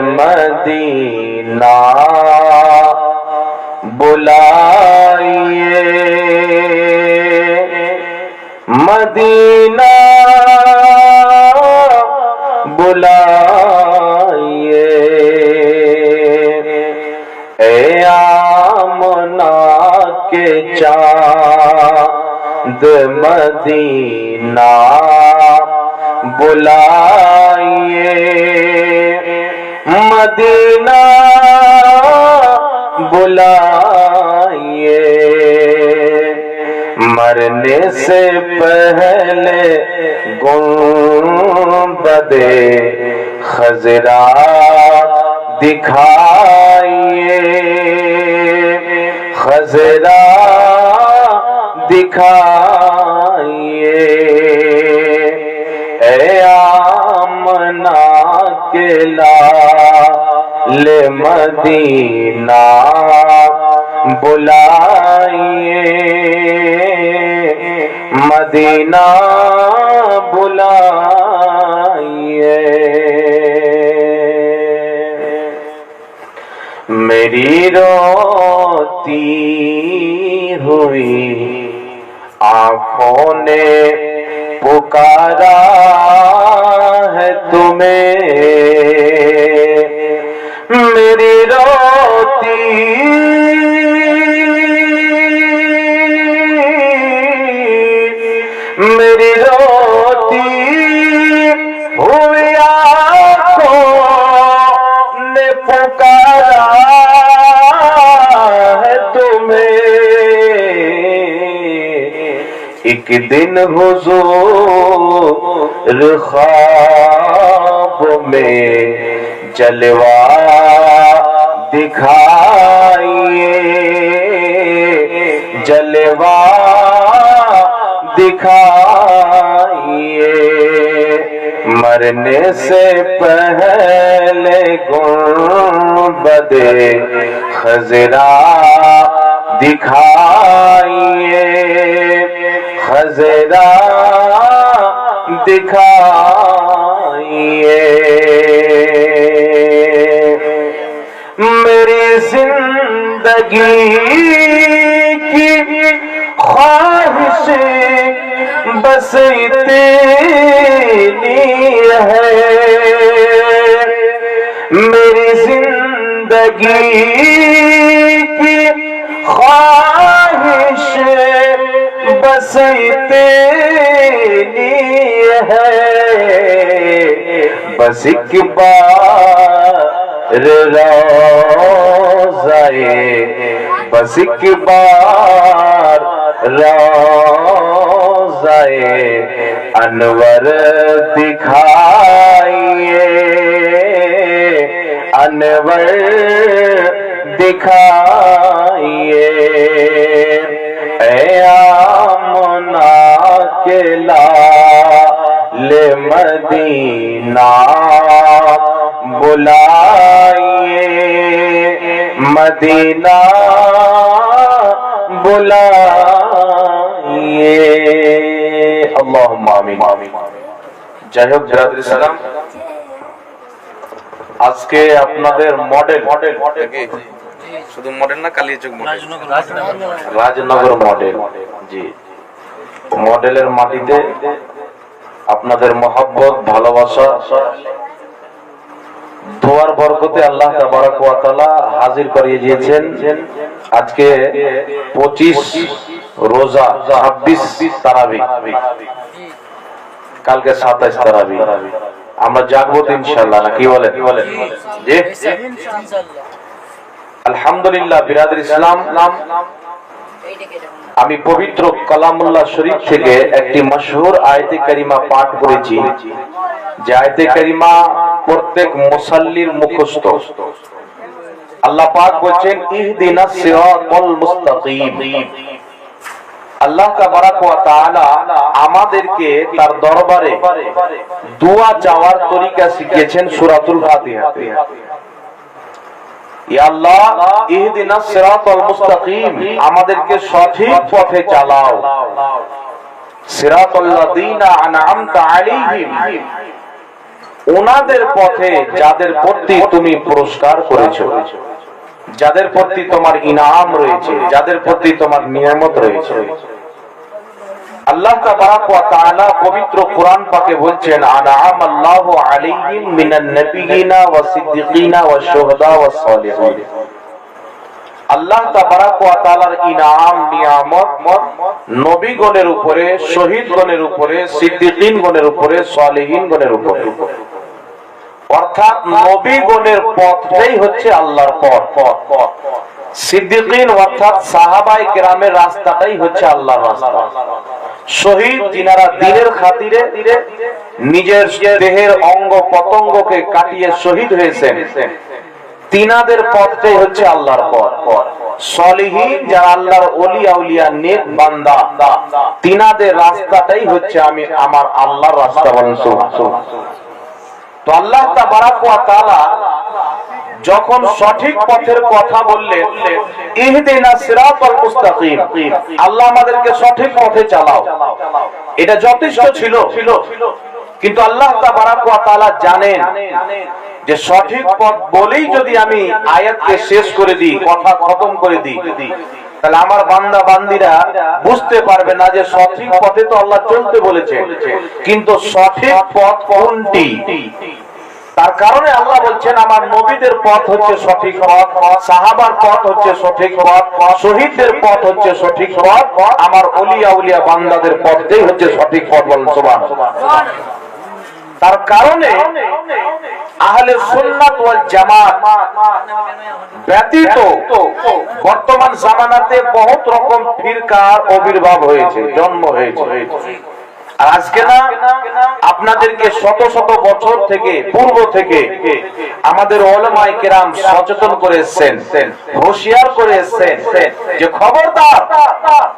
مدینہ بلائیے۔ مدینہ بلائیے۔ اے آمنا کے چاند مدینہ بلائیے۔ مدینہ بلائیے۔ مرنے سے پہلے گنبد خزرا دکھائیے۔ خزرا دکھائیے۔ اے آمنا کے لا مدینہ بلائیے۔ مدینہ بلائیے۔ میری روتی ہوئی آنکھوں نے پکارا ہے تمہیں۔ یادوں ایک دن حضور خواب میں جلوہ دکھائیے جلوہ مرنے سے پہلے گنبدے خزرا دکھائیے خزرا دکھائیے۔ میری زندگی کی خواہش بس اتنی ہے۔ میری زندگی کی خواہش بس اتنی ہے۔ بس ایک بار روزائے بس ایک بار روزائے روزائے انور دکھائیے۔ انور دکھائیے۔ اے آمنا کے لال مدینہ بلائیے۔ مدینہ بلائیے۔ আজকে আপনাদের model model শুধু মডেল না রাজনগর মডেল। জি। মডেলের মাটিতে আপনাদের মহাব্বত ভালোবাসা দোয়ার বরকতে আল্লাহ হাজির করিয়ে দিয়েছেন। আজকে 25 রোজা 26 তারাবি। কালকে 27 তারাবি। আমরা জাগবো তো ইনশাআল্লাহ, না কি বলেন? জি? আলহামদুলিল্লাহ, বিরাদর ইসলাম। আমি পবিত্র কালামুল্লাহ শরীফ থেকে একটি মশহুর আয়তে কারিমা পাঠ করেছি। যে আয়তে কারিমা প্রত্যেক মুসাল্লির মুখস্থ। আল্লাহ পাক বলছেন ইহদিনাস সিরাতাল মুস্তাকিম। আল্লাহ আমাদেরকে তার দরবারে দোয়া চাওয়ার তরিকা শিখিয়েছেন সূরাতুল আমাদেরকে সঠিক পথে চালাও। ওনাদের পথে যাদের প্রতি তুমি পুরস্কার করেছ। যাদের প্রতি তোমার ইনাম রয়েছে, যাদের প্রতি তোমার নিয়ামত রয়েছে। আল্লাহ তাআলা পবিত্র কোরআন পাকে বলছেন আল্লাহু আলাইহিম মিনান সিদ্দিকিনা শুহাদা সালিহিন। আল্লাহ তাআলার ইনাম, নিয়ামত নবীগণের উপরে, শহীদগণের উপরে, সিদ্দিকিনগণের উপরে, সালিহিনগণের উপরে। অর্থাৎ নবীগণের পথটাই হচ্ছে আল্লাহর পথ। পথ সিদ্দিকিন অর্থাৎ সাহাবাই কেরামের রাস্তাটাই হচ্ছে আল্লাহর রাস্তা। শহীদ যিনারা দিনের খাতিরে নিজের দেহের অঙ্গ পতঙ্গকে কাটিয়ে শহীদ হয়েছেন, তিনাদের পথটাই হচ্ছে আল্লাহর পথ। সলিহীন যারা আল্লাহর অলিয়া উলিয়া নেক বান্দা, তিনাদের রাস্তাটাই হচ্ছে আমি আমার আল্লাহর রাস্তা বলেন। তো আল্লাহ তাআলা যখন সঠিক পথের কথা বললেন আল্লাহ আমাদেরকে সঠিক পথে চালাও। এটা যথেষ্ট ছিল, কিন্তু আল্লাহ তাআলা জানেন যে সঠিক পথ বলেই যদি আমি আয়াতকে শেষ করে দিই, কথা খতম করে দিই তাহলে আমার বান্দা, বান্দিরা বুঝতে পারবে না যে সঠিক পথে তো আল্লাহ চলতে বলেছে। কিন্তু সঠিক পথ কোনটি? তার কারণে আল্লাহ বলছেন, আমার নবীদের পথ হচ্ছে সঠিক পথ, সাহাবার পথ হচ্ছে সঠিক পথ, শহীদদের পথ হচ্ছে সঠিক পথ, আমার অলিয়া উলিয়া বান্দাদের পথটাই হচ্ছে সঠিক পথ সুবহান তার কারণে আহলে সুন্নাত ওয়াল জামাত ব্যতীত বর্তমান জামানাতে বহুত রকম ফিরকার আবির্ভাব হয়েছে, জন্ম হয়েছে। আজকে না, আপনাদেরকে শত শত বছর থেকে, পূর্ব থেকে আমাদের ওলামায়ে সচেতন করে হুঁশিয়ার করে যে খবরদার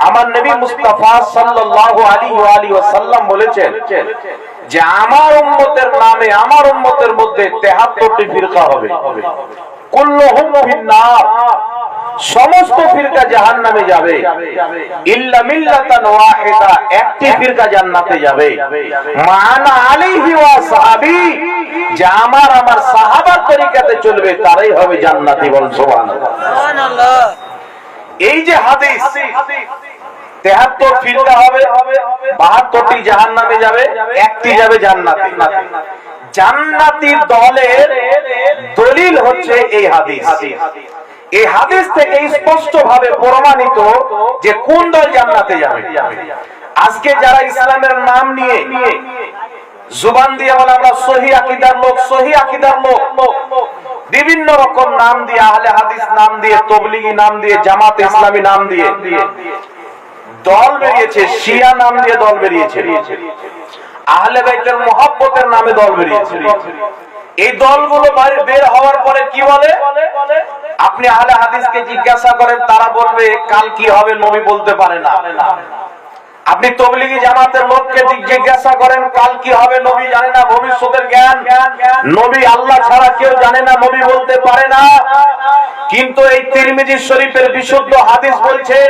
আমার নবী মুস্তাফা সাল্লাল্লাহু আলাইহি ওয়া আলিহি ওয়াসাল্লাম বলেছেন যে আমার উম্মতের নামে, আমার উম্মতের মধ্যে 73টি ফিরকা হবে। সমস্ত ফিরকা যাবে। ইল্লা মিল্লাতান ওয়াহিদা, একটি ফিরকা জান্নাতে যাবে। মানা যে আমার আমার সাহাবার তরিকাতে চলবে, তারাই হবে জান্নাতি বল এই যে হাদিস তেহাত্তর ফিরকা হবে, বাহাত্তরটি জাহান নামে যাবে, একটি যাবে জান্নাতে। জান্নাতি দলের দলিল হচ্ছে এই হাদিস। এই হাদিস থেকে স্পষ্ট ভাবে প্রমাণিত যে কোন দল জান্নাতে যাবে। আজকে যারা ইসলামের নাম নিয়ে জুবান দিয়ে বলে আমরা সহি আকিদার লোক, সহি আকিদার লোক, বিভিন্ন রকম নাম দিয়ে, আহলে হাদিস নাম দিয়ে, তবলিগি নাম দিয়ে, জামাত ইসলামী নাম দিয়ে দল বেরিয়েছে, শিয়া নাম দিয়ে দল বেরিয়েছে। আহলে বাইতের মহাব্বতের নামে দল বেরিয়েছে। এই দলগুলো বাইরে বের হওয়ার পরে কি বলে? আপনি আহলে হাদিসকে জিজ্ঞাসা করেন, তারা বলবে, কাল কি হবে নবী বলতে পারে না। আপনি তবলিগি জামাতের লোককে জিজ্ঞাসা করেন, কাল কি হবে নবী জানে না ভবিষ্যতের জ্ঞান? নবী আল্লাহ ছাড়া কেউ জানে না, নবী বলতে পারে না। কিন্তু এই তিরমিজি শরীফের বিশুদ্ধ হাদিস বলছেন,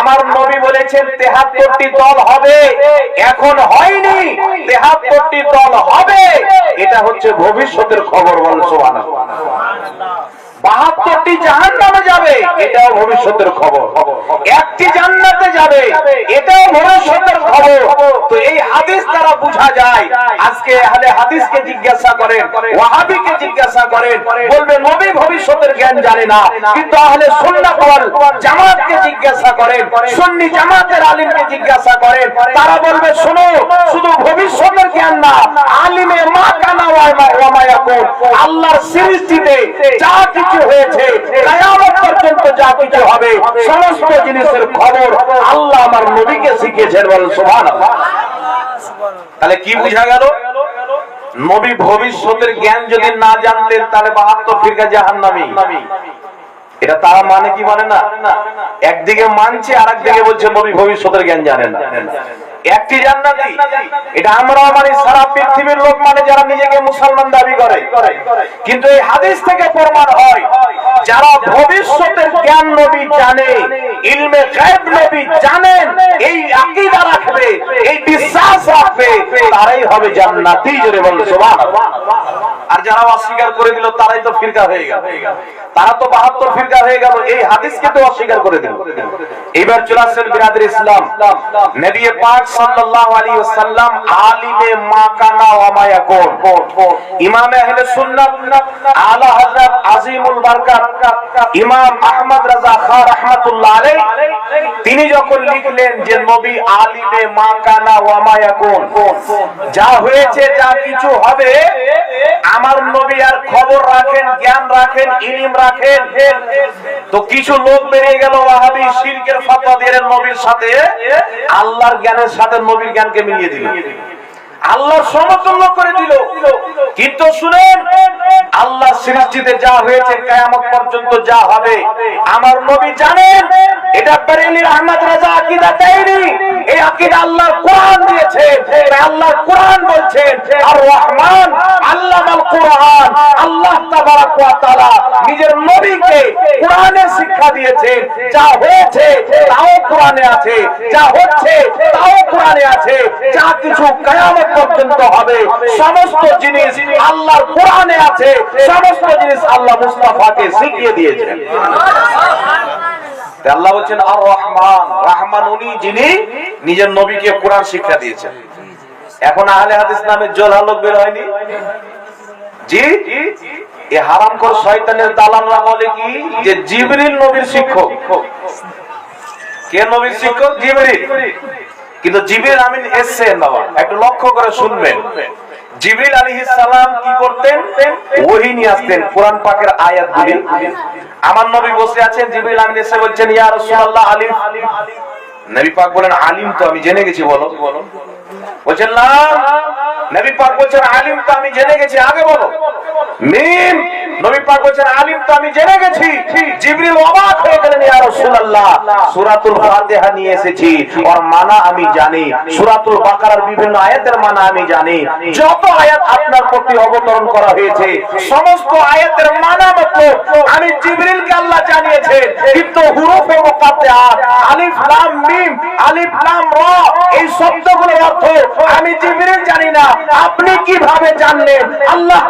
আমার নবী বলেছেন, তেহাত্তরটি দল হবে। এখন হয়নি, তেহাত্তরটি দল হবে। এটা হচ্ছে ভবিষ্যতের খবর বল সুবহানাল্লাহ। বাহাত্তরটি জাহান নামে যাবে। এটাও ভবিষ্যতের খবর। একটি জান্নাতে যাবে। এটাও ভবিষ্যতের খবর। তো এই হাদিস দ্বারা বোঝা যায়, আজকে আহলে হাদিসকে জিজ্ঞাসা করেন, ওয়াহাবিকে জিজ্ঞাসা করেন, বলবে, নবী ভবিষ্যতের জ্ঞান জানে না। কিন্তু আহলে সুন্নাত ওয়াল জামাতকে জিজ্ঞাসা করেন, সুন্নি জামাতের আলিমকে জিজ্ঞাসা করেন। তারা বলবে, শোনো, শুধু ভবিষ্যতের জ্ঞান না, আলিমে মা কানা ওয়া আল্লাহর সৃষ্টিতে যা কিছু হয়েছে, কিয়ামত পর্যন্ত যা কিছু হবে, সমস্ত জিনিসের খবর আল্লাহ আমার নবীকে শিখিয়েছেন সুবহানাল্লাহ। তাহলে কি বোঝা গেল? নবী ভবিষ্যতের জ্ঞান যদি না জানতেন, তাহলে বাহাত্তর ফিরকা জাহান্নামী। এটা তারা মানে কি মানে না? একদিকে মানছে আর একদিকে বলছে, নবী ভবিষ্যতের জ্ঞান জানে না। একটি জান্নাতি। এটা আমরাও মানে সারা পৃথিবীর লোক মানে যারা নিজেকে মুসলমান দাবি করে। কিন্তু এই হাদিস থেকে প্রমাণ হয়, যারা ভবিষ্যতের জ্ঞান নবী জানে, ইলমে গায়েব নবী জানেন এই আকীদা রাখবে, এই বিশ্বাস রাখবে, তারাই হবে জান্নাতি জোরে বলুন, সুবহানাল্লাহ। আর যারা অস্বীকার করে দিল, তারাই তো ফিরকা হয়ে গেল। তারা তো বাহাত্তর ফিরকা হয়ে গেল, এই হাদিসকে তো অস্বীকার করে দিল। এবার চলে আসছেন বিরাদের ইসলাম। নবী পাক তিনি যখন লিখলেন যে নবী আলিমে মা কানা ওয়া মা যা হয়েছে, যা কিছু হবে, আমার নবী আর খবর রাখেন, জ্ঞান রাখেন, ইলিম রাখেন। তো কিছু লোক বেরিয়ে গেল ওয়াহাবি ফতোয়া নবীর সাথে, আল্লাহর জ্ঞানের সাথে নবীর জ্ঞানকে মিলিয়ে দিল। আল্লাহর সমতুল্য করে দিল। কিন্তু শুনেন আল্লাহ সৃষ্টিতে যা হয়েছে কিয়ামত পর্যন্ত যা হবে, আমার নবী জানেন, এটা বেরেলির আহমদ রাজা আকীদা দেয়নি। এই আকীদা আল্লাহর কোরআন দিয়েছে তাই আল্লাহর কোরআন বলছেন, আর রহমান আল্লামাল কোরআন। আল্লাহ তাবারাক ওয়া তাআলা নিজের নবীকে শিক্ষা দিয়েছেন যা হয়েছে তাও কোরআনে আছে, যা হচ্ছে তাও কোরআনে আছে, যা কিছু কিয়ামত পর্যন্ত হবে। সমস্ত জিনিস আল্লাহর কোরআনে আছে, সমস্ত জিনিস আল্লাহ মুস্তাফাকে শিখিয়ে দিয়েছেন। আল্লাহ বলছেন আর রহমান রহমান উনি যিনি নিজের নবীকে কোরআন শিক্ষা দিয়েছেন। এখন আহলে হাদিস নামে জোল আলোক বের হয়নি? আমিন লক্ষ্য করে শুনবেন। সালাম কি করতেন? আসতেন কোরআন পাকের আয়াতগুলি। আমার নবী বসে আছেন, জিবরিল আমিন এসে বলছেন আলিফ নবী পাক বলেন, আলিম তো আমি জেনে গেছি, বলো। বলছেন, না। নবী পাক বলছেন, আলিম তো আমি জেনে গেছি, আগে বলো। মিম, নবী পাক বলছেন, আলিম তো আমি জেনে গেছি। জিবরিল অবাক হয়ে গেলেন, ইয়া রাসূলুল্লাহ, সূরাতুল ফাতিহা নিয়ে এসেছি। ওর মানা আমি জানি, সূরাতুল বাকারার বিভিন্ন আয়াতের মানা আমি জানি। যত আয়াত আপনার প্রতি অবতরণ করা হয়েছে, সমস্ত আয়াতের মানা মতো আমি জিবরিলকে আল্লাহ জানিয়েছেন কিন্তু হুরুফে মুকাত্তাআত আলিফ, লাম, মিম, আলিফ, লাম, র, এই শব্দগুলোর অর্থ আমি জিবরিল জানি না। আপনি কীভাবে জানলেন? আল্লাহ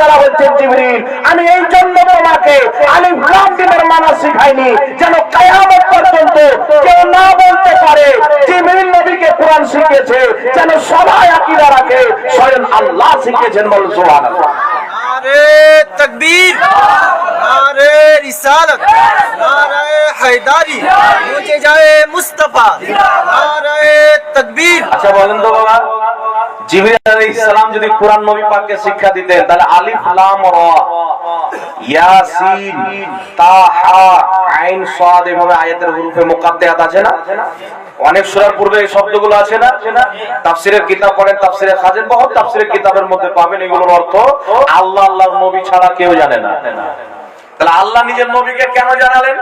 তারা বলছেন জিবরিল আমি এই জন্য তোমাকে আমি ভ্রান্তিমের মানা শিখাইনি যেন কায়ামত পর্যন্ত কেউ না বলতে পারে জিবরিল নবীকে কোরআন শিখেছে যেন সবাই আকিরা রাখে স্বয়ং আল্লাহ শিখেছেন বল সুবহানাল্লাহ। নারে তাকবীর নারে রিসালাত নারে হায়দারি মুঝে যায় মুস্তাফা নারে তাকবীর। আচ্ছা বলেন তো বাবা। আলাইহিস সালাম যদি নবী পাককে শিক্ষা দিতেন, তাহলে আলিফ, লাম ইয়াসিন আইন, সাদ এভাবে আয়াতের মুকাদ্দাত আছে না? অনেক সূরার পূর্বে এই শব্দগুলো আছে না? তাফসীরের কিতাব পড়েন, তাফসীরে খাজেন বহুত তাফসীরের কিতাবের মধ্যে পাবেন এগুলোর অর্থ আল্লাহ, আল্লাহর নবী ছাড়া কেউ জানে না। তাহলে আল্লাহ নিজের নবীকে কেন জানালেন?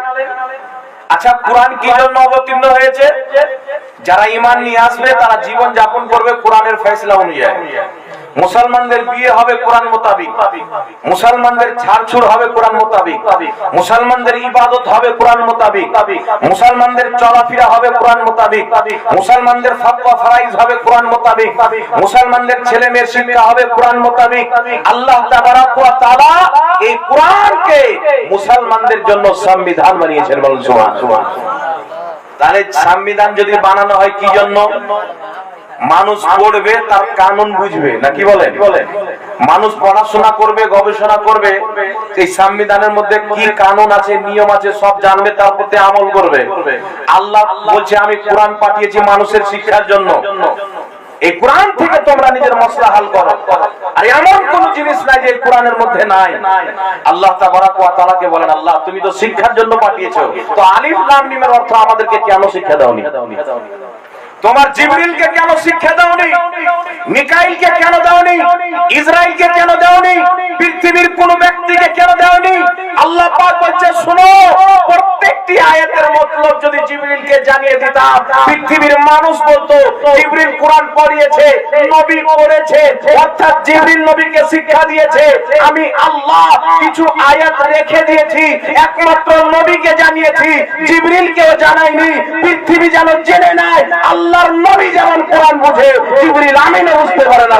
আচ্ছা কোরআন কি জন্য অবতীর্ণ হয়েছে? যারা ইমান নিয়ে আসবে, তারা জীবন যাপন করবে কোরআনের ফেসলা অনুযায়ী। মুসলমানদের বিয়ে হবে কোরআন মোতাবিক। মুসলমানদের ছাড়ছুড় হবে কোরআন মোতাবিক। মুসলমানদের ইবাদত হবে কোরআন মোতাবিক। মুসলমানদের চলাফেরা হবে কোরআন মোতাবিক। মুসলমানদের ফাতওয়া ফারাইজ হবে কোরআন মোতাবিক। মুসলমানদের ছেলে মেয়ের শিক্ষা হবে কোরআন মোতাবিক। আল্লাহ তাবারাক ওয়া তাআলা এই কোরআনকে মুসলমানদের জন্য সংবিধান বানিয়েছেন বলুন সুবহান তাহলে সংবিধান যদি বানানো হয় কি জন্য? মানুষ পড়বে, তার কানুন বুঝবে, না কি বলেন? মানুষ পড়াশোনা করবে, গবেষণা করবে, এই সংবিধানের মধ্যে কি কানুন আছে, নিয়ম আছে, সব জানবে, তার প্রতি আমল করবে। আল্লাহ বলছে, আমি কোরআন পাঠিয়েছি মানুষের শিক্ষার জন্য। এই কোরআন থেকে তোমরা নিজের মশলা হাল করো। আর এমন কোন জিনিস নাই যে কোরআনের মধ্যে নাই। আল্লাহ তাআলাকে বলেন, আল্লাহ, তুমি তো শিক্ষার জন্য পাঠিয়েছো। তো আলিফ লাম মিমের অর্থ আমাদেরকে কেন শিক্ষা দাওনি? তোমার জিবরিলকে কেন শিক্ষা দাওনি? মিকাইলকে কেন দাওনি? ইসরাইলকে কেন দাওনি? পৃথিবীর কোন ব্যক্তিকে কেন দাওনি? আল্লাহ পাক বলছে, শুনো পৃথিবীর মানুষ বলতো, জিবরিল কোরআন পড়িয়েছে, নবী অর্থাৎ জিবরিল নবীকে শিক্ষা দিয়েছে, আমি আল্লাহ কিছু আয়াত রেখে দিয়েছি, একমাত্র নবীকে জানিয়েছি, জিবরিলকেও জানাইনি, পৃথিবী যেন জেনে নেয়, আল্লাহর নবী যেমন কোরআন বুঝে, জিবরিল বুঝতে পারে না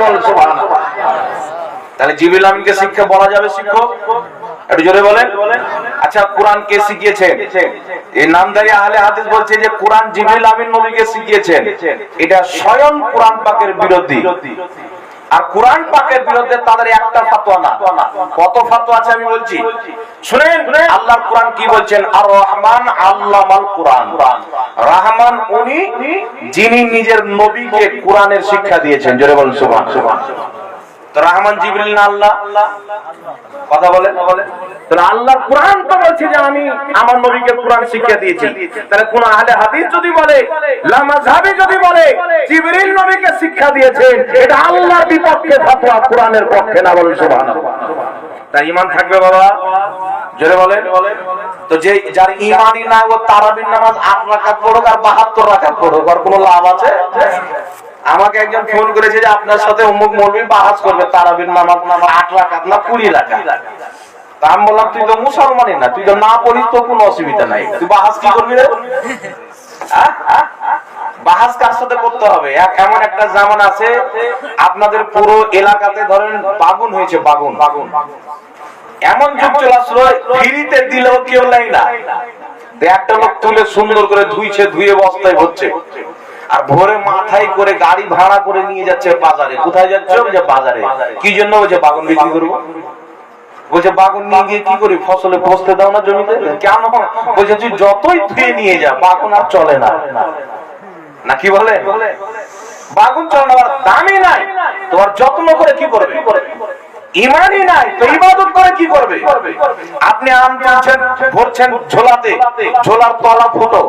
তাহলে জিবরিল আমিনকে শিক্ষা বলা যাবে, শিক্ষক? একটু জোরে আচ্ছা কোরআন কে শিখিয়েছেন? এই নামদারি আহলে হাদিস বলছে যে, কোরআন জিবরিল আমিন নবীকে শিখিয়েছেন। এটা স্বয়ং কোরআন পাকের বিরোধী। আর কোরআন পাকের বিরুদ্ধে তাদের একটা ফাতোয়া না। কত ফাতোয়া আছে আমি বলছি? শুনেন, আল্লাহর কোরআন কি বলছেন? আর রহমান আল্লামাল কোরআন। রহমান উনি, যিনি নিজের নবীকে কোরআনের শিক্ষা দিয়েছেন। জোরে বলেন সুবহান রহমান জিবরিল না আল্লাহ? কথা বলেন তাহলে আল্লাহর কোরআন তো বলছে যে আমি আমার নবীকে কোরআন শিক্ষা দিয়েছি। তাহলে কোন আহলে হাদিস যদি বলে লামাযহাবি যদি বলে, জিবরিল নবীকে শিক্ষা দিয়েছেন, এটা আল্লাহর বিপক্ষে ফতোয়া কোরআনের পক্ষে না বলেন সুবহানাল্লাহ। তাই ঈমান থাকবে বাবা? জোরে বলেন। তো যে যার ঈমানই না ও তারাবির নামাজ আট রাকাত পড়ুক আর বাহাত্তর রাকাত পড়ুক আর কোনো লাভ আছে? আমাকে একজন ফোন করেছে যে আপনার সাথে অমুক মৌলবী বাহাজ করবে তারাবির নামাজ আট রাকাত না কুড়ি রাকাত তা আমি বললাম, তুই তো মুসলমানই না, তুই তো না পড়িস তো কোনো অসুবিধা নাই। তুই বাহাজ কি করবি রে? বাহাজ কার সাথে করতে হবে? এমন একটা জামান আছে, আপনাদের পুরো এলাকাতে ধরেন বাগুন হয়েছে, বাগুন। বাগুন এমন যুগ চলে আসলো, ফ্রিতে দিলেও কেউ নাই না। একটা লোক তুলে সুন্দর করে ধুইছে, ধুয়ে বস্তায় হচ্ছে আর ভোরে মাথায় করে গাড়ি ভাড়া করে নিয়ে যাচ্ছে বাজারে। কোথায় যাচ্ছে যে বাজারে। কি জন্য বলছে, বাগুন বিক্রি করব? বলছে, বাগুন নিয়ে গিয়ে কি করি? ফসলে বসতে দাও না জমিতে? কেন? বলছে, তুই যতই ধুয়ে নিয়ে যা, বাগুন আর চলে না। না কি বলে? বাগুন চলে না দামই নাই। তোমার যত্ন করে কি করবে? ইমানই নাই, তো ইবাদত করে কি করবে? আপনি আম ভরছেন ঝোলাতে, ঝোলার তলা ফুটো,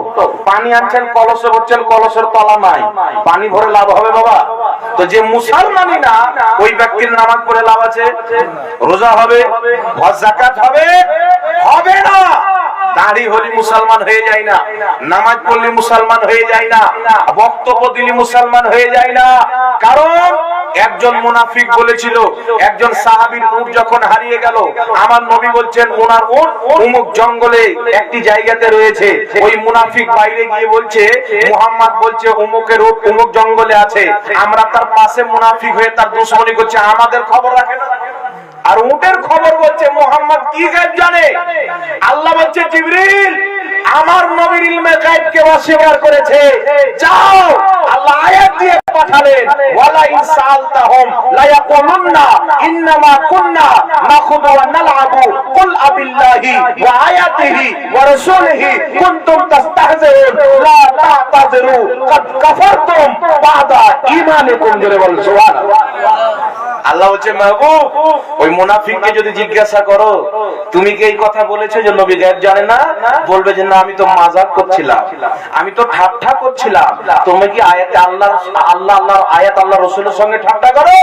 পানি আনছেন, কলসে ভরছেন, কলসের তলা নাই, পানি ভরে লাভ হবে বাবা। তো যে মুসলমানই না, ওই ব্যক্তির নামাজ পড়ে লাভ আছে, রোজা হবে, হজ হবে হবে না। দাড়ি হলি মুসলমান হয়ে যায় না, নামাজ পড়লে মুসলমান হয়ে যায় না, বক্তব্য দিলি মুসলমান হয়ে যায় না। কারণ একজন মুনাফিক বলেছিল, একজন সাহাবীর উট যখন হারিয়ে গেল, আমার নবী বলছেন, ওনার উট অমুক জঙ্গলে একটি জায়গাতে রয়েছে। ওই মুনাফিক বাইরে গিয়ে বলছে, মুহাম্মদ বলছে অমুকের উট অমুক জঙ্গলে আছে। আমরা তার পাশে মুনাফিক হয়ে তার দুশ্মনী করছে। আমাদের খবর রাখে না। আর উটের খবর বলছে, মোহাম্মদ কি গাইব জানে? আল্লাহ বলছে, জিবরিল, আমার নবীর ইলমে গাইবকে অস্বীকার করেছে। যাও, আল্লাহ আয়াত দিয়ে ওয়ালা ইন সালতাহুম লা ইন্নামা কুননা ওয়া নালআবু, কুল আবিল্লাহি ওয়া আয়াতিহি ওয়া রাসূলিহি কুনতুম লা তা'তাযিরু কাদ কাফারতুম বাদা ঈমানিকুম সুবহানাল্লাহ। আল্লাহ হচ্ছে মাহবুব, ওই মুনাফিককে যদি জিজ্ঞাসা করো, তুমি কি এই কথা বলেছ যে নবী গায়েব জানে না? বলবে যে, না, আমি তো মাজাক করছিলাম। আমি তো ঠাট্টা করছিলাম। তুমি কি আয়াতে আল্লাহ আল্লাহ আল্লাহর আয়াত আল্লাহ রসুলের সঙ্গে করো।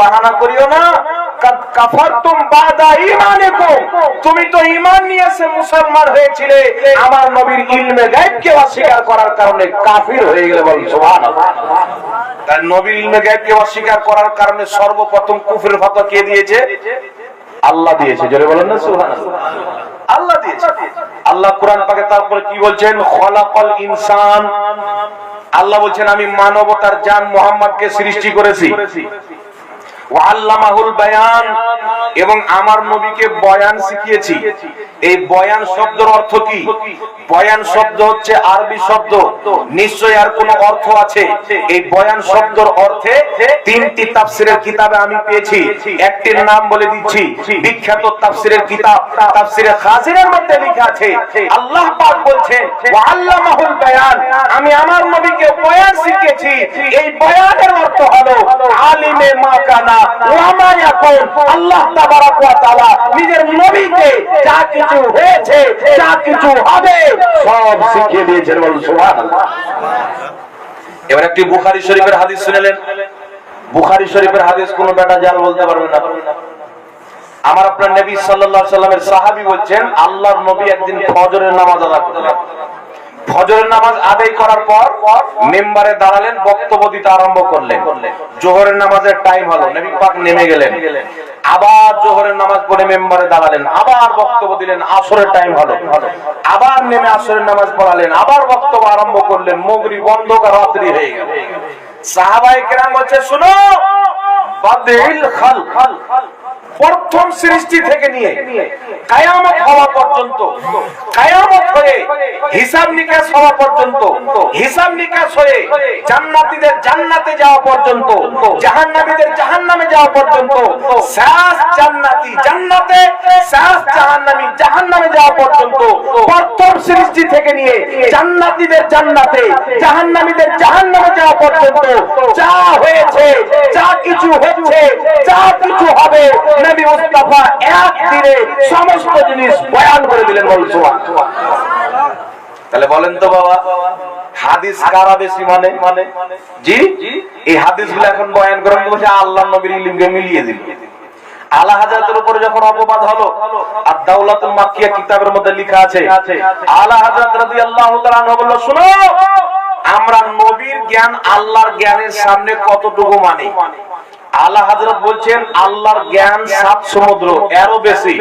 বাহানা করিও না। তুমি তো ঈমান নিয়ে এসে মুসলমান হয়েছিলে। আমার নবীর ইলমে অস্বীকার করার কারণে কাফির হয়ে গেলে নবীর ইলমে অস্বীকার করার কারণে সর্বপ্রথম কুফরের ফতোয়া কে দিয়েছে? আল্লাহ দিয়েছে বলেন না, সুবহানাল্লাহ। আল্লাহ দিয়েছে। আল্লাহ কোরআন তারপরে কি বলছেন? ইনসান। আল্লাহ বলছেন আমি মানবতার জান মোহাম্মদকে সৃষ্টি করেছি। এবং আমার নবীকে বয়ান শিখিয়েছি। এই বয়ান শব্দের অর্থ কি? বয়ান শব্দ হচ্ছে আরবি শব্দ। নিশ্চয় আর কোন অর্থ আছে? এই বয়ান শব্দের অর্থে তিনটি তাফসিরের কিতাবে আমি পেয়েছি। একটির নাম বলে দিচ্ছি, বিখ্যাত তাফসিরের কিতাব। তাফসিরে খাজিরের মধ্যে লেখা আছে, আল্লাহ পাক বলছেন, ওয়াল্লামাহুল বায়ান, আমি আমার নবীকে বয়ান শিখিয়েছি। এই বয়ানের অর্থ হলো, আলিমে মা কানা এবার একটি বুখারী শরীফের হাদিস শুনলেন। বুখারী শরীফের হাদিস কোন বেটা জাল বলতে পারবে না। আমার আপনার নবী সাল্লাল্লাহু সাল্লামের সাহাবী বলছেন, আল্লাহর নবী একদিন ফজরের নামাজ আদা করলেন। ফজরের নামাজ আদায় করার পর মেম্বারে দাঁড়ালেন, বক্তব্য দিতে আরম্ভ করলেন। জোহরের নামাজের টাইম হলো, নবী পাক নেমে গেলেন। আবার জোহরের নামাজ পড়ে মেম্বারে দাঁড়ালেন, আবার বক্তব্য দিলেন, আসরের টাইম হলো। আবার নেমে আসরের নামাজ পড়ালেন, আবার বক্তব্য আরম্ভ করলেন মগরি অন্ধকার রাত্রি হয়ে গেল। সাহাবাই কেরাম বলছে, শুনো বাদিল খাল প্রথম সৃষ্টি থেকে নিয়ে কায়ামত হওয়া পর্যন্ত, কায়ামত হয়ে হিসাব নিকাশ হওয়া পর্যন্ত, হিসাব নিকাশ হয়ে জান্নাতীদের জান্নাতে যাওয়া পর্যন্ত, জাহান্নামীদের জাহান্নামে যাওয়া পর্যন্ত শেষ জান্নাতি জান্নাতে শেষ জাহান্নামী জাহান্নামে যাওয়া পর্যন্ত, প্রথম সৃষ্টি থেকে নিয়ে জান্নাতীদের জান্নাতে, জাহান্নামীদের জাহান্নামে যাওয়া পর্যন্ত, যা হয়েছে, যা কিছু হচ্ছে, যা কিছু হবে, নবী মুস্তাফা এক দিনে সমস্ত জিনিস বয়ান করে দিলেন তাহলে বলেন তো বাবা, হাদিস কারা বেশি মানে? মানে জি? এই হাদিসগুলো এখন বয়ান করেন বলছে আল্লাহ নবীর ইলমকে মিলিয়ে দিল। আলা উপরে যখন অপবাদ হলো, আর দাউলাতুল মাকিয়া কিতাবের মধ্যে লেখা আছে, আলা রাদিয়াল্লাহু তাআলা বলল, শুনো, আমরা নবীর জ্ঞান আল্লাহর জ্ঞানের সামনে কতটুকু মানি? আলা হাজরত বলছেন, আল্লাহর জ্ঞান সাত সমুদ্র, এরও বেশি।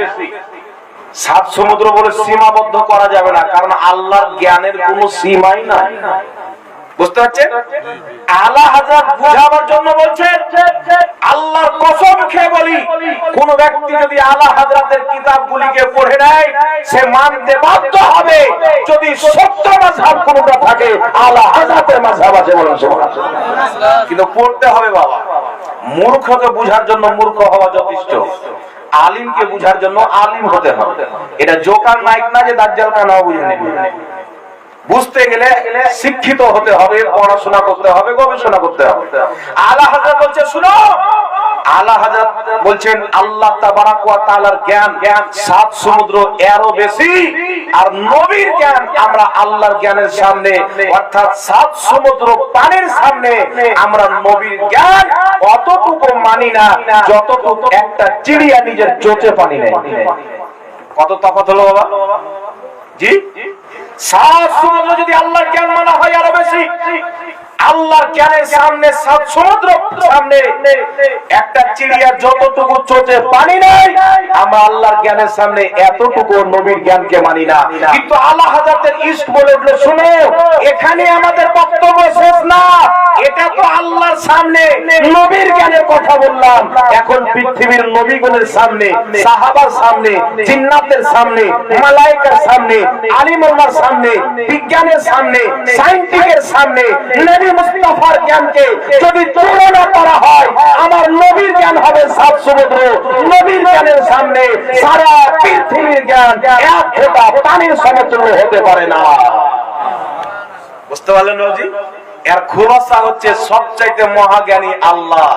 সাত সমুদ্র বলে সীমাবদ্ধ করা যাবে না, কারণ আল্লাহর জ্ঞানের কোনো সীমাই নাই। বুঝতে পারছেন? হাজার বুঝাবার জন্য আল্লাহর কসম খেয়ে বলি, কোন ব্যক্তি যদি হাজরাতের কিতাবগুলিকে পড়ে নেয়, সে মানতে বাধ্য হবে যদি সত্য মাঝহাব কোনটা থাকে হাজরাতের মাঝহাব আছে বলেন কিন্তু পড়তে হবে বাবা, মূর্খকে বুঝার জন্য মূর্খ হওয়া যথেষ্ট। আলিমকে বুঝার জন্য আলিম হতে হবে। এটা জোকার নাইক না যে দাজ্জাল কানাও বুঝে নেবে। বুঝতে গেলে শিক্ষিত হতে হবে, পড়াশোনা করতে হবে, গবেষণা করতে হবে। আলা হাজরত বলছে শুনো আলা হাজরত বলছেন, আল্লাহ তাআলার জ্ঞান জ্ঞান সাত সমুদ্র এরও বেশি, আর নবীর জ্ঞান আমরা আল্লাহর জ্ঞানের সামনে, অর্থাৎ সাত সমুদ্র পানির সামনে আমরা নবীর জ্ঞান অতটুকু মানি না, যতটুকু একটা চিড়িয়া নিজের চোখে পানি নেয়। কত তফাত হলো বাবা? জি? সমুদ্র যদি আল্লাহ জ্ঞান মানা হয় আরও বেশি। আল্লাহর জ্ঞানের সামনে সাত সমুদ্র সামনে একটা চিড়িয়া যতটুকু চোখে পানি নাই, আমরা আল্লাহর জ্ঞানের সামনে এতটুকু নবীর জ্ঞানকে মানি না। কিন্তু আল্লাহ হাজাতের ইস্ট বলে উঠল, শুনো, এখানে আমাদের বক্তব্য শেষ না। এটা তো আল্লাহর সামনে নবীর জ্ঞানের কথা বললাম। এখন পৃথিবীর নবীগুলোর সামনে, সাহাবার সামনে, জিন্নাতের সামনে, মালাইকার সামনে, আলিমুল্লাহর সামনে, বিজ্ঞানের সামনে সায়েন্টিফিকের সামনে নবী জ্ঞানকে যদি তুলনা করা হয়, আমার নবীর জ্ঞান হবে সাত সমুদ্র নবীর জ্ঞানের সামনে সারা পৃথিবীর জ্ঞান এক পানির হতে পারে না। বুঝতে পারলেন এর খুলাসা হচ্ছে সবচাইতে মহাজ্ঞানী আল্লাহ।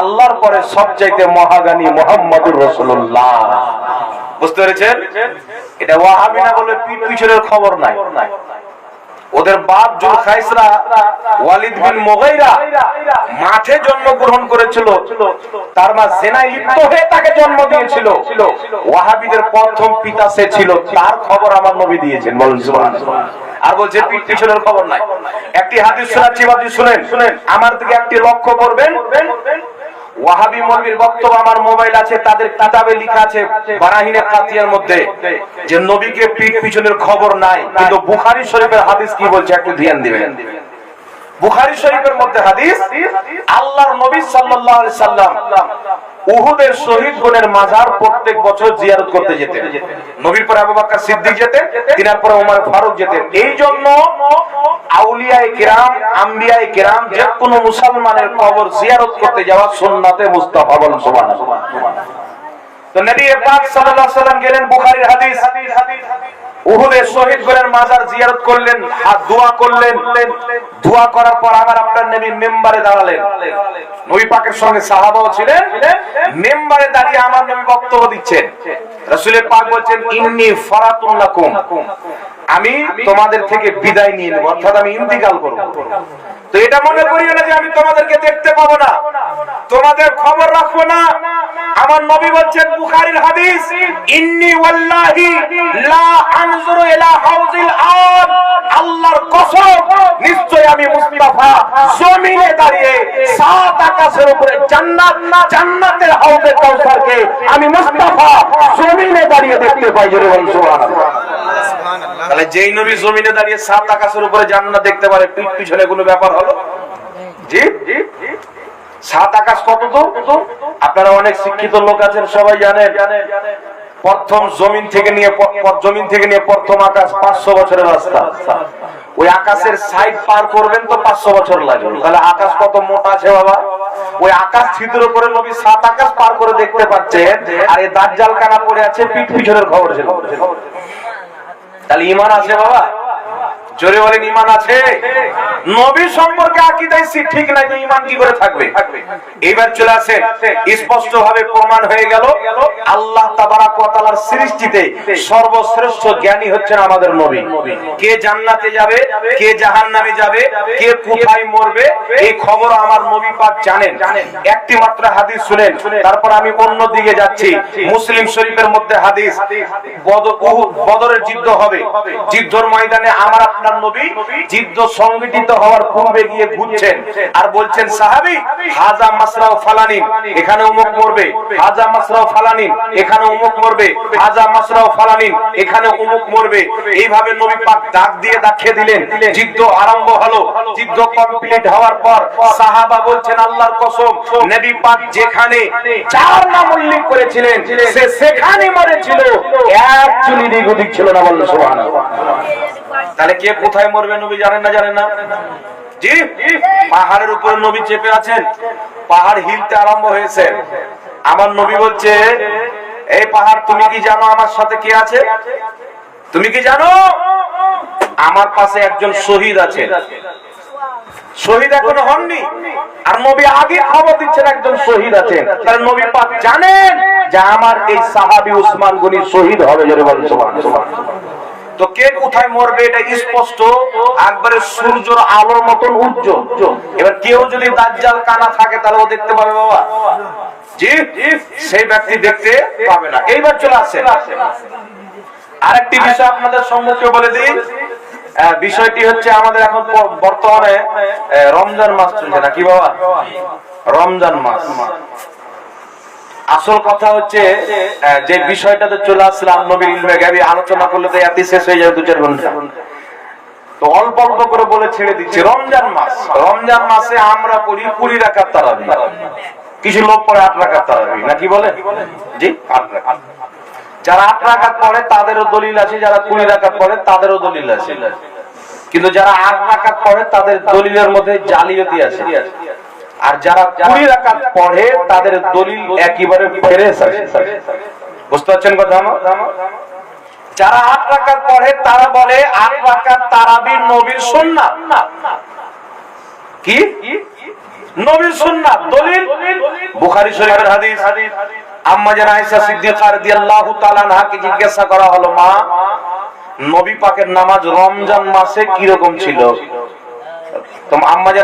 আল্লাহর পরে সবচাইতে মহাজ্ঞানী মোহাম্মদুর রসুল্লাহ বুঝতে পেরেছেন? এটা ওয়াহাবি বলে পিছনের খবর নাই। ওদের বাপ জুল খাইসরা ওয়ালিদ বিন মুগাইরা মাঠে জন্মগ্রহণ করেছিল। তার মা জেনায় লিপ্ত হয়ে তাকে জন্ম দিয়েছিল। ওয়াহাবিদের প্রথম পিতা সে ছিল। তার খবর আমার নবী দিয়েছেন। বলুন সুবহানাল্লাহ। আর বলছে পিছনের খবর নাই। একটি হাদিস শোনাচ্ছি বাদি শুনেন। শুনেন। আমার দিকে একটি লক্ষ্য করবেন। ওয়াহাবি মৌলবীর বক্তব্য আমার মোবাইল আছে, তাদের কিতাবে লেখা আছে, বারাহিনে কাতিয়ার মধ্যে, যে নবীকে পিঠ পিছনের খবর নাই, কিন্তু বুখারী শরীফের হাদিস কি বলছে একটু ধ্যান দিবেন। বুখারী শরীফের মধ্যে হাদিস, আল্লাহর নবী সাল্লাল্লাহু আলাইহি সাল্লাম উহুদের শহীদ গুণের মাজার প্রত্যেক বছর জিয়ারত করতে যেতেন। নবীর পরে আবু বকর সিদ্দিক যেতেন, তিনার পরে ওমর ফারুক যেতেন। এই জন্য আউলিয়ায়ে কিরাম, আম্বিয়ায়ে কিরাম যে কোনো মুসলমানের কবর জিয়ারত করতে যাওয়া সুন্নাতে মুস্তাফা বলেন, সুবহানাল্লাহ। তো নবী পাক সাল্লাল্লাহু আলাইহি সাল্লাম গেলেন বুখারীর হাদিস। উহুদের শহীদ মাজার জিয়ারত করলেন, হাত দোয়া করলেন দোয়া করার পর আবার আপনার মেম্বারে দাঁড়ালেন। নবী পাকের সঙ্গে সাহাবাও ছিলেন, মেম্বারে দাঁড়িয়ে আমার নবী বক্তব্য দিচ্ছেন। পাক বলছেন, ইন্নী আমি তোমাদের থেকে বিদায় নিয়ে নেব, অর্থাৎ আমি ইন্তিকাল করব। তো এটা মনে করিও না যে আমি তোমাদেরকে দেখতে পাবো না। তোমাদের খবর রাখব না। আমার নবী বলছেন, বুখারীর হাদিস, ইন্নী ওয়াল্লাহি আনজুরু ইলা হাউজিল আন আল্লাহর কসম নিশ্চয় আমি মুস্তাফা জমিনে দাঁড়িয়ে সাত আকাশের উপরে জান্নাত জান্নাতের হাউজে কাউসারকে আমি মুস্তাফা জমিনে দাঁড়িয়ে দেখতে পাই জোরে বলুন সুবহানাল্লাহ। তাহলে যেই নবী জমিনে দাঁড়িয়ে সাত আকাশের উপরে জান্নাত দেখতে পারে পিঠ পিছনে কোনো ব্যাপার হলো? জি? জি সাত আকাশ কত দূর আপনারা অনেক শিক্ষিত লোক আছেন সবাই জানেন। প্রথম জমিন থেকে নিয়ে জমিন থেকে নিয়ে প্রথম আকাশ পাঁচশো বছরের রাস্তা। ওই আকাশের সাইড পার করবেন তো পাঁচশো বছর লাগবে। তাহলে আকাশ কত মোটা আছে বাবা? ওই আকাশ ছিদ্র করে নবী সাত আকাশ পার করে দেখতে পাচ্ছেন, আর এই দাজ্জাল কানা পড়ে আছে পিঠ পিছনের খবর ছিল তাহলে ইমান আছে বাবা? জোরে বলেন ইমান আছে? নবী সম্পর্কে আকিদাই সি- ঠিক নাই তো ইমান কি করে থাকবে? এইবার চলে স্পষ্ট ভাবে প্রমাণ হয়ে গেল, আল্লাহ তাবারাক ওয়া তাআলার সৃষ্টিতে সর্বশ্রেষ্ঠ জ্ঞানী হচ্ছেন আমাদের নবী। কে জান্নাতে যাবে, কে জাহান্নামে যাবে, কে কোথায় মরবে, এই খবর আমার নবী পাক জানেন। একটি মাত্র হাদিস শুনেন, তারপর আমি অন্য দিকে যাচ্ছি। মুসলিম শরীফের মধ্যে হাদিস, বদ- বদরের যুদ্ধ হবে। ময়দানে আমার আপনার নবী যুদ্ধ সংগঠিত হওয়ার পূর্বে গিয়ে ঘুরছেন আর বলছেন, সাহাবি, হাজা মাসরাও এখানে উমুক মরবে। হাজা মাসরাও এখানে উমুক মরবে। হাজা মাসরাও এখানে উমুক মরবে। এইভাবে নবী পাক ডাক দিয়ে দেখিয়ে দিলেন, যুদ্ধ আরম্ভ হলো। যুদ্ধ কমপ্লিট হওয়ার পর সাহাবা বলছেন, আল্লাহর কসম, নবী পাক যেখানে চার নাম উল্লেখ করেছিলেন, সে সেখানে মরেছিল। এক চুলি দিক ছিল না বলল তাহলে কে কোথায় মরবে নবী জানেন না জানেন না? জি? পাহাড়ের উপরে নবী চেপে আছেন। পাহাড় হিলতে আরম্ভ হয়েছে। আমার নবী বলছে, এই পাহাড় তুমি কি জানো আমার সাথে কে আছে? তুমি কি জানো? আমার পাশে একজন শহীদ আছে। শহীদ এখনও হননি। আর নবী আগে খবর দিচ্ছেন একজন শহীদ আছেন তার নবী পাক জানেন যে আমার এই সাহাবী উসমান গনি শহীদ হবে, জোরে বলেন সুবহানাল্লাহ। তো কে কোথায় মরবে এটা স্পষ্ট? একবারে সূর্যের আলোর মতন উজ্জ্বল এবার কেউ যদি দাজ্জাল কানা থাকে, তাহলে ও দেখতে পাবে বাবা। জি? সেই ব্যক্তি দেখতে পাবে না। এইবার চলে আসে আরেকটি বিষয় আপনাদের সম্মুখে বলে দিই। বিষয়টি হচ্ছে আমাদের এখন বর্তমানে রমজান মাস চলছে না কি বাবা? রমজান মাস। আসল কথা হচ্ছে যে বিষয়টাতে চলে আসলাম নবীর ইলমে গাবি আলোচনা করলে তো এত শেষ হয়ে যাবে দু চার ঘণ্টা তো অল্প অল্প করে বলে ছেড়ে দিচ্ছি, রমজান মাস, রমজান মাসে আমরা পড়ি কুড়ি রাখার তারাবি। কিছু লোক পড়ে আট রাখার তারাবি, না কি বলে? জি, আট রাকাত। যারা আট রাখাত পড়ে, তাদেরও দলিল আছে, যারা কুড়ি রাখাত পড়ে, তাদেরও দলিল আছে। কিন্তু যারা আট রাখাত পড়ে, তাদের দলিলের মধ্যে জালিয়াতি আছে। আর যারা কুড়ি রাকাত পড়ে, তাদের দলিল একেবারে বুঝতে পারছেন কথা যারা আট রাকাত পড়ে, তারা বলে, আট রাকাত তারাবির নবীর সুন্নাত। কি? নবীর দলিল? শরীফের হাদিস। আম্মা রাদিয়াল্লাহু তাআলা আনহাকে জিজ্ঞাসা করা হলো, মা, নবী পাকের নামাজ রমজান মাসে কি রকম ছিল? তো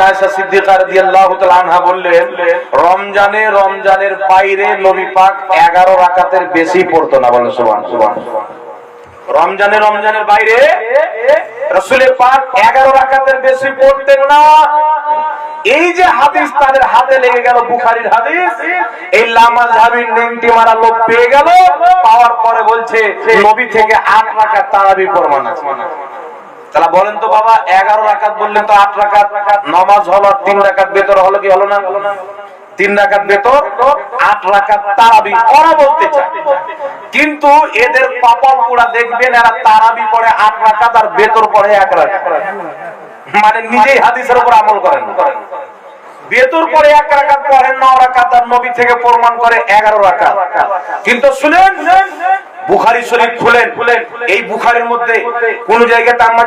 আয়েশা সিদ্দিকা রাদিয়াল্লাহু আনহা বললেন, রমজানে রমজানের বাইরে নবী পাক 11 রাকাতের বেশি পড়তো না বলেন রমজানে রমজানের বাইরে পাক 11 রাকাতের বেশি পড়তেন না। এই যে হাদিস তাদের হাতে লেগে গেল, বুখারীর হাদিস, এই লামা নেংটি মারা লোক পেয়ে গেল, পাওয়ার পরে বলছে, নবী থেকে 8 রাকাত তারাবি আছে। তাহলে বলেন তো বাবা, এগারো রাকাত বললেন তো আট রাকাত, নমাজ হলো আর তিন রাকাত বেতর হলো কি হলো না? তিন রাকাত বেতর আট রাকাত তারাবি ওরা বলতে চায়। কিন্তু এদের পাপল পুরা দেখবেন, এরা তারাবি পড়ে আট রাকাত আর বেতর পড়ে এক রাকাত। মানে নিজেই হাদিসের উপর আমল করেন। বেতর পরে এক রাকাত পড়েন ন রাকাত আর নবী থেকে প্রমাণ করে এগারো রাকাত। কিন্তু শুনেন, বুখারি শরীফ খুলেন। এই বুখারির মধ্যে কোন জায়গাতে আম্মা